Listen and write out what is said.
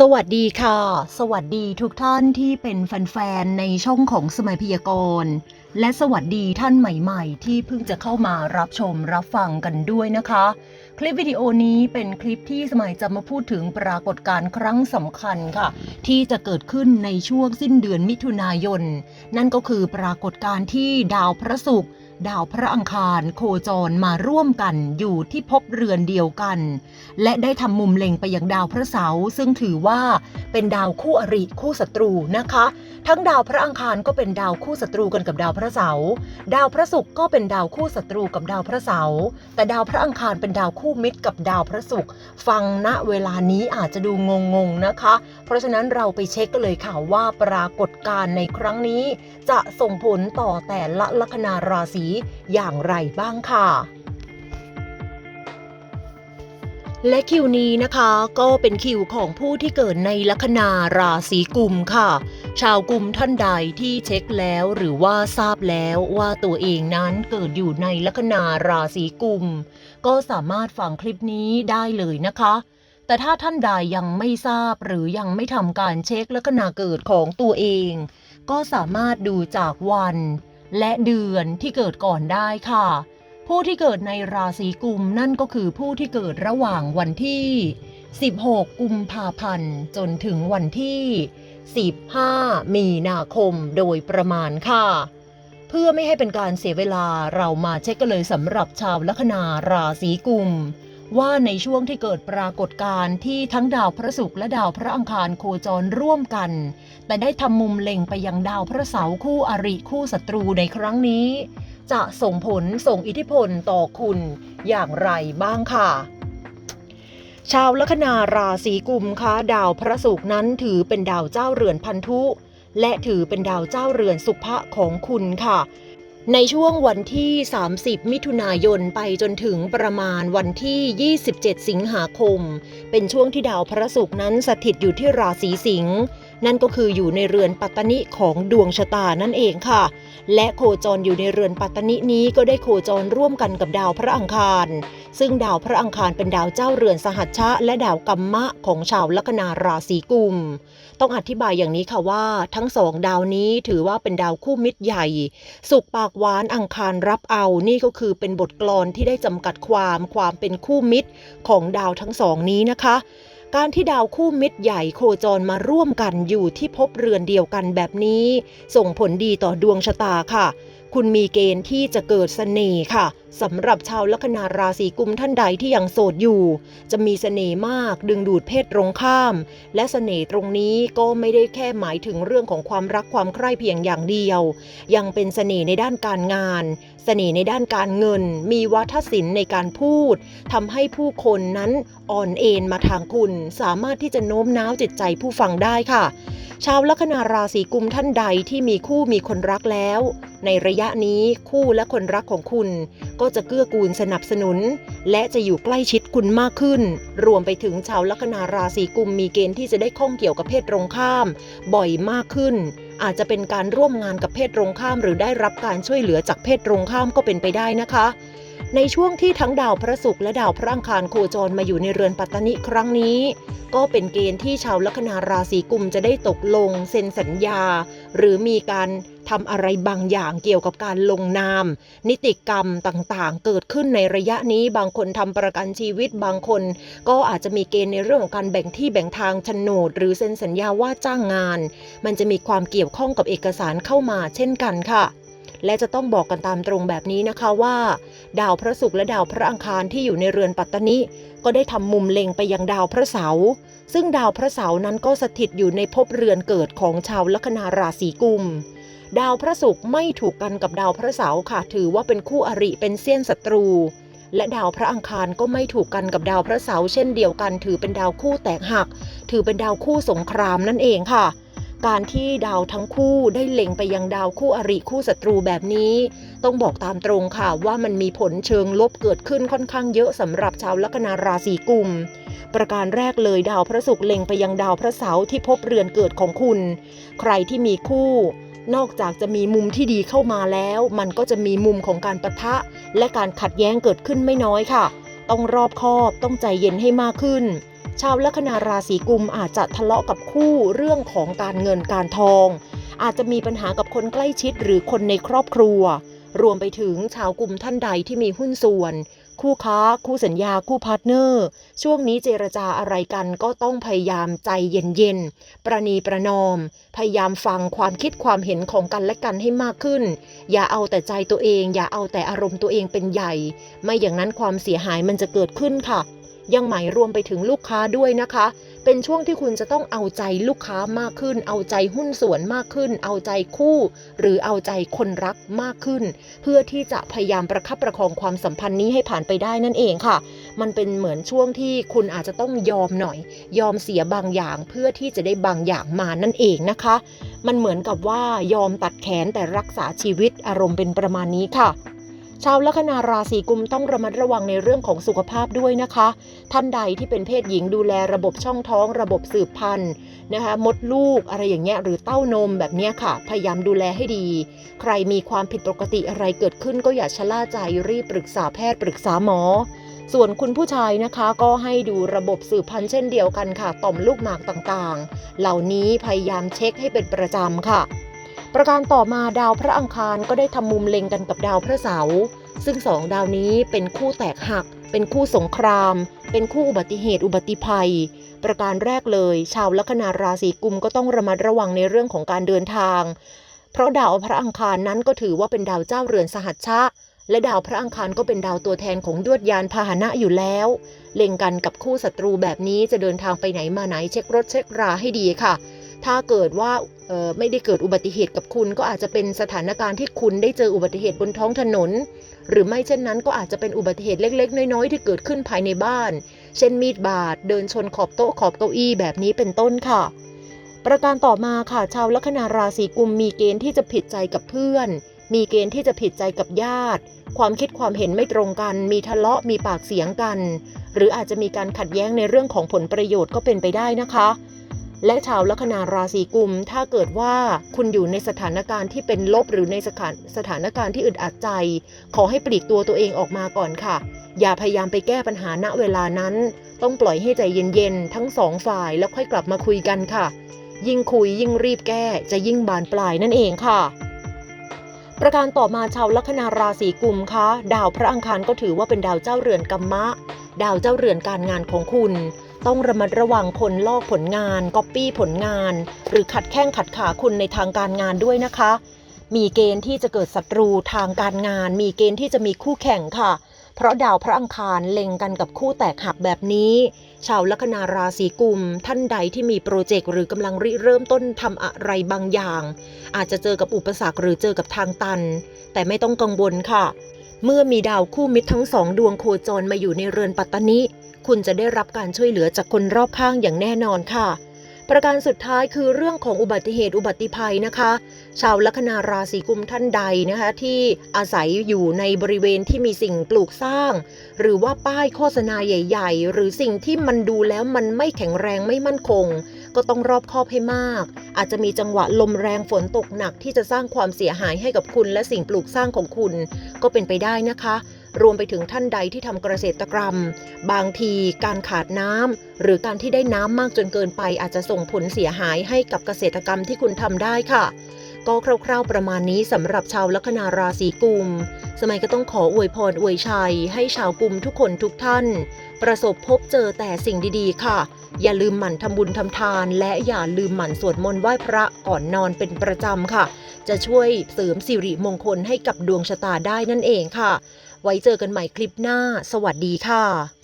สวัสดีค่ะ สวัสดีทุกท่านที่เป็นแฟนๆในช่องของสมัยพยากรณ์ และสวัสดีท่านใหม่ๆ ที่เพิ่งจะเข้ามารับชมรับฟังกันด้วยนะคะ คลิปวิดีโอนี้เป็นคลิปที่สมัยจะมาพูดถึงปรากฏการณ์ครั้งสำคัญค่ะ ที่จะเกิดขึ้นในช่วงสิ้นเดือนมิถุนายน นั่นก็คือปรากฏการณ์ที่ดาวพระศุกร์ ดาวพระอังคารโคจรมาร่วมกันอยู่ที่ภพเรือนเดียวกัน และได้ทำมุมเล็งไปยังดาวพระเสาร์ซึ่งถือว่าเป็นดาวคู่อริคู่ศัตรูนะคะ ทั้งดาวพระอังคารก็เป็นดาวคู่ศัตรูกันกับดาวพระเสาร์ดาวพระศุกร์ก็เป็นดาวคู่ศัตรูกับดาวพระเสาร์แต่ดาวพระอังคารเป็นดาวคู่มิตรกับดาวพระศุกร์ฟังณเวลานี้อาจจะดูงงๆนะคะ เพราะฉะนั้นเราไปเช็คกันเลยค่ะว่าปรากฏการณ์ในครั้งนี้ จะส่งผลต่อแต่ละลัคนาราศีอย่างไรบ้างค่ะและคิวนี้นะคะก็เป็นคิวของผู้ที่เกิดในลัคนาราศีกุมค่ะ ชาวกุมท่านใดที่เช็คแล้วหรือว่าทราบแล้วว่าตัวเองนั้นเกิดอยู่ในลัคนาราศีกุม ก็สามารถฟังคลิปนี้ได้เลยนะคะ แต่ถ้าท่านใดยังไม่ทราบหรือยังไม่ทำการเช็คลัคนาเกิดของตัวเอง ก็สามารถดูจากวัน และเดือนที่เกิดก่อนได้ค่ะ ผู้ที่เกิดในราศีกุมนั่นก็คือผู้ที่เกิดระหว่างวันที่ 16 กุมภาพันธ์ จนถึงวันที่ 15 มีนาคมโดยประมาณค่ะ เพื่อไม่ให้เป็นการเสียเวลาเรามาเช็คกันเลยสำหรับชาวลัคนาราศีกุม ว่าในช่วงที่เกิดปรากฏการณ์ที่ทั้งดาวพระศุกร์และดาวพระอังคารโคจรร่วมกัน แต่ได้ทำมุมเล็งไปยังดาวพระเสาร์คู่อริคู่ศัตรูในครั้งนี้ จะส่งผลส่งอิทธิพลต่อคุณอย่างไรบ้างค่ะชาวลัคนาราศีกุมคะดาวพระศุกร์นั้นถือเป็นดาวเจ้าเรือนพันธุ และถือเป็นดาวเจ้าเรือนสุภะของคุณค่ะ ในช่วงวันที่ 30 มิถุนายนไปจนถึงประมาณวันที่ 27 สิงหาคม เป็นช่วงที่ดาวพระศุกร์นั้นสถิตอยู่ที่ราศีสิงห์ นั่นก็คืออยู่ในเรือนปัตตนิของดวงชะตานั่นเองค่ะ และโคจรอยู่ในเรือนปัตตนินี้ก็ได้โคจรร่วมกันกับดาวพระอังคาร ซึ่งดาวพระอังคารเป็นดาวเจ้าเรือนสหัชชะ และดาวกัมมะของชาวลัคนาราศีกุม ต้องอธิบายอย่างนี้ค่ะว่า ทั้งสองดาวนี้ถือว่าเป็นดาวคู่มิตรใหญ่ สุขปากหวานอังคารรับเอานี่ก็คือเป็นบทกลอนที่ได้จำกัดความความเป็นคู่มิตรของดาวทั้งสองนี้นะคะ การที่ดาวคู่มิตรใหญ่โคจรมาร่วมกันอยู่ที่ภพเรือนเดียวกันแบบนี้ ส่งผลดีต่อดวงชะตาค่ะ คุณมีเกณฑ์ที่จะเกิดเสน่ห์ค่ะ สำหรับชาวลัคนาราศีกุมท่านใดที่ยังโสดอยู่ จะมีเสน่ห์มากดึงดูดเพศตรงข้าม และเสน่ห์ตรงนี้ก็ไม่ได้แค่หมายถึงเรื่องของความรักความใคร่เพียงอย่างเดียว ยังเป็นเสน่ห์ในด้านการงาน เสน่ห์ในด้านการเงิน มีวาทศิลป์ในการพูดทำให้ผู้คนนั้นอ่อนเอ็นมาทางคุณ สามารถที่จะโน้มน้าวจิตใจผู้ฟังได้ค่ะ ชาวลัคนาราศีกุมท่านใดที่มีคู่มีคนรักแล้ว ในระยะนี้คู่และคนรักของคุณก็จะเกื้อกูลสนับสนุน และจะอยู่ใกล้ชิดคุณมากขึ้น รวมไปถึงชาวลัคนาราศีกุมมีเกณฑ์ที่จะได้ข้องเกี่ยวกับเพศตรงข้าม บ่อยมากขึ้น อาจจะเป็นการร่วมงานกับเพศตรงข้าม หรือได้รับการช่วยเหลือจากเพศตรงข้ามก็เป็นไปได้นะคะ ในช่วงที่ทั้งดาวพระศุกร์และดาวพระอังคารโคจรมาอยู่ในเรือนปัตตนิครั้งนี้ ก็เป็นเกณฑ์ที่ชาวลัคนาราศีกุมจะได้ตกลง เซ็นสัญญา หรือมีการทำอะไรบางอย่างเกี่ยวกับการลงนาม นิติกรรมต่างๆ เกิดขึ้นในระยะนี้บางคนทำประกันชีวิตบางคน ก็อาจจะมีเกณฑ์ในเรื่องของการแบ่งที่แบ่งทางโฉนด หรือเซ็นสัญญาว่าจ้างงาน มันจะมีความเกี่ยวข้องกับเอกสารเข้ามาเช่นกันค่ะ และจะต้องบอกกันตามตรงแบบนี้นะคะว่า ดาวพระศุกร์และดาวพระอังคารที่อยู่ในเรือนปัตตนิก็ได้ทำมุมเล็งไปยังดาวพระเสาร์ซึ่งดาวพระเสาร์นั้นก็สถิตอยู่ในภพเรือนเกิดของชาวลัคนาราศีกุม ดาวพระศุกร์ไม่ถูกกันกับดาวพระเสาร์ค่ะ ถือว่าเป็นคู่อริเป็นเสี้ยนศัตรู และดาวพระอังคารก็ไม่ถูกกันกับดาวพระเสาร์เช่นเดียวกัน ถือเป็นดาวคู่แตกหัก ถือเป็นดาวคู่สงครามนั่นเองค่ะ การที่ดาวทั้งคู่ได้เล็งไปยังดาวคู่อริคู่ศัตรูแบบนี้ ต้องบอกตามตรงค่ะว่ามันมีผลเชิงลบเกิดขึ้นค่อนข้างเยอะสำหรับชาวลัคนาราศีกุม ประการแรกเลยดาวพระศุกร์เล็งไปยังดาวพระเสาร์ที่พบเรือนเกิดของคุณ ใครที่มีคู่นอกจากจะมีมุมที่ดีเข้ามาแล้ว มันก็จะมีมุมของการประทะ และการขัดแย้งเกิดขึ้นไม่น้อยค่ะ ต้องรอบคอบต้องใจเย็นให้มากขึ้น ชาวลัคนาราศีกุมอาจจะทะเลาะกับคู่เรื่องของการเงินการทอง อาจจะมีปัญหากับคนใกล้ชิดหรือคนในครอบครัว รวมไปถึงชาวกลุ่มท่านใดที่มีหุ้นส่วน คู่ค้า คู่สัญญา คู่พาร์ทเนอร์ ช่วงนี้เจรจาอะไรกันก็ต้องพยายามใจเย็นๆ ประนีประนอม พยายามฟังความคิดความเห็นของกันและกันให้มากขึ้น อย่าเอาแต่ใจตัวเอง อย่าเอาแต่อารมณ์ตัวเองเป็นใหญ่ ไม่อย่างนั้นความเสียหายมันจะเกิดขึ้นค่ะ ยังหมายรวมไปถึงลูกค้าด้วยนะคะ เป็นช่วงที่คุณจะต้องเอาใจลูกค้ามากขึ้น เอาใจหุ้นส่วนมากขึ้น เอาใจคู่ หรือเอาใจคนรักมากขึ้น เพื่อที่จะพยายามประคับประคองความสัมพันธ์นี้ให้ผ่านไปได้นั่นเองค่ะ มันเป็นเหมือนช่วงที่คุณอาจจะต้องยอมหน่อย ยอมเสียบางอย่างเพื่อที่จะได้บางอย่างมานั่นเองนะคะ มันเหมือนกับว่ายอมตัดแขนแต่รักษาชีวิตอารมณ์เป็นประมาณนี้ค่ะ ชาวลัคนาราศีกุมต้องระมัดระวังในเรื่องของสุขภาพด้วยนะคะ ท่านใดที่เป็นเพศหญิงดูแลระบบช่องท้อง ระบบสืบพันธุ์นะคะมดลูกอะไรอย่างเงี้ยหรือเต้านมแบบเนี้ยค่ะ พยายามดูแลให้ดี ใครมีความผิดปกติอะไรเกิดขึ้นก็อย่าชะล่าใจรีบปรึกษาแพทย์ปรึกษาหมอ ส่วนคุณผู้ชายนะคะก็ให้ดูระบบสืบพันธุ์เช่นเดียวกันค่ะ ต่อมลูกหมากต่างๆ เหล่านี้พยายามเช็คให้เป็นประจำค่ะ ประการต่อมาดาวพระอังคารก็ได้ทำมุมเล็งกันกับดาวพระเสาร์ซึ่งสองดาวนี้เป็นคู่แตกหัก เป็นคู่สงคราม เป็นคู่อุบัติเหตุอุบัติภัย ประการแรกเลย ชาวลัคนาราศีกุมก็ต้องระมัดระวังในเรื่องของการเดินทาง เพราะดาวพระอังคารนั้นก็ถือว่าเป็นดาวเจ้าเรือนสหัชชะและดาวพระอังคารก็เป็นดาวตัวแทนของยวดยานพาหนะอยู่แล้ว เล็งกันกับคู่ศัตรูแบบนี้จะเดินทางไปไหนมาไหนเช็ครถเช็คราให้ดีค่ะ ถ้าเกิดว่าไม่ได้เกิดอุบัติเหตุกับคุณ ก็อาจจะเป็นสถานการณ์ที่คุณได้เจออุบัติเหตุบนท้องถนน หรือไม่เช่นนั้นก็อาจจะเป็นอุบัติเหตุเล็ก ๆ น้อยๆที่เกิดขึ้นภายในบ้าน เช่นมีดบาดเดินชนขอบโต๊ะขอบเก้าอี้แบบนี้เป็นต้นค่ะ ประการต่อมาค่ะชาวลัคนาราศีกุมมีเกณฑ์ที่จะผิดใจกับเพื่อน มีเกณฑ์ที่จะผิดใจกับญาติ ความคิดความเห็นไม่ตรงกัน มีทะเลาะมีปากเสียงกัน หรืออาจจะมีการขัดแย้งในเรื่องของผลประโยชน์ก็เป็นไปได้นะคะ และชาวลัคนาราศีกุม ถ้าเกิดว่าคุณอยู่ในสถานการณ์ที่เป็นลบหรือในสถานสถานการณ์ที่อึดอัดใจ ขอให้ปลีกตัวตัวเองออกมาก่อนค่ะ อย่าพยายามไปแก้ปัญหาณเวลานั้น ต้องปล่อยให้ใจเย็นๆ ทั้งสองฝ่ายแล้วค่อยกลับมาคุยกันค่ะ ยิ่งคุยยิ่งรีบแก้จะยิ่งบานปลายนั่นเองค่ะประการต่อมาชาวลัคนาราศีกุมคะดาวพระอังคารก็ถือว่าเป็นดาวเจ้าเรือนกัมมะ ดาวเจ้าเรือนการงานของคุณ ต้องระมัดระวังคนลอกผลงานก๊อปปี้ผลงาน หรือขัดแข้งขัดขาคุณในทางการงานด้วยนะคะ มีเกณฑ์ที่จะเกิดศัตรูทางการงาน มีเกณฑ์ที่จะมีคู่แข่งค่ะ เพราะดาวพระอังคารเล็งกันกับคู่แตกหักแบบนี้ ชาวลัคนาราศีกุม ท่านใดที่มีโปรเจกต์หรือกำลังริเริ่มต้นทำอะไรบางอย่าง อาจจะเจอกับอุปสรรคหรือเจอกับทางตัน แต่ไม่ต้องกังวลค่ะ เมื่อมีดาวคู่มิตรทั้งสองดวงโคจรมาอยู่ในเรือนปัตตนิคุณจะได้รับการช่วยเหลือจากคนรอบข้างอย่างแน่นอนค่ะ ประการสุดท้ายคือเรื่องของอุบัติเหตุอุบัติภัยนะคะ ชาวลัคนาราศีกุมท่านใดนะคะ ที่อาศัยอยู่ในบริเวณที่มีสิ่งปลูกสร้าง หรือว่าป้ายโฆษณาใหญ่ ๆ หรือสิ่งที่มันดูแล้วมันไม่แข็งแรงไม่มั่นคง ก็ต้องรอบคอบให้มาก อาจจะมีจังหวะลมแรงฝนตกหนักที่จะสร้างความเสียหายให้กับคุณและสิ่งปลูกสร้างของคุณ ก็เป็นไปได้นะคะ รวมไปถึงท่านใดที่ทำเกษตรกรรม บางทีการขาดน้ำหรือการที่ได้น้ำมากจนเกินไป อาจจะส่งผลเสียหายให้กับเกษตรกรรมที่คุณทำได้ค่ะ ก็คร่าวๆประมาณนี้สำหรับชาวลัคนาราศีกุม สมัยก็ต้องขออวยพรอวยชัย ให้ชาวกุมทุกคนทุกท่าน ประสบพบเจอแต่สิ่งดีๆ ค่ะ อย่าลืมหมั่นทำบุญทำทาน และอย่าลืมหมั่นสวดมนต์ไหว้พระก่อนนอนเป็นประจำค่ะ จะช่วยเสริมสิริมงคลให้กับดวงชะตาได้นั่นเองค่ะ ไว้เจอกันใหม่คลิปหน้า สวัสดีค่ะ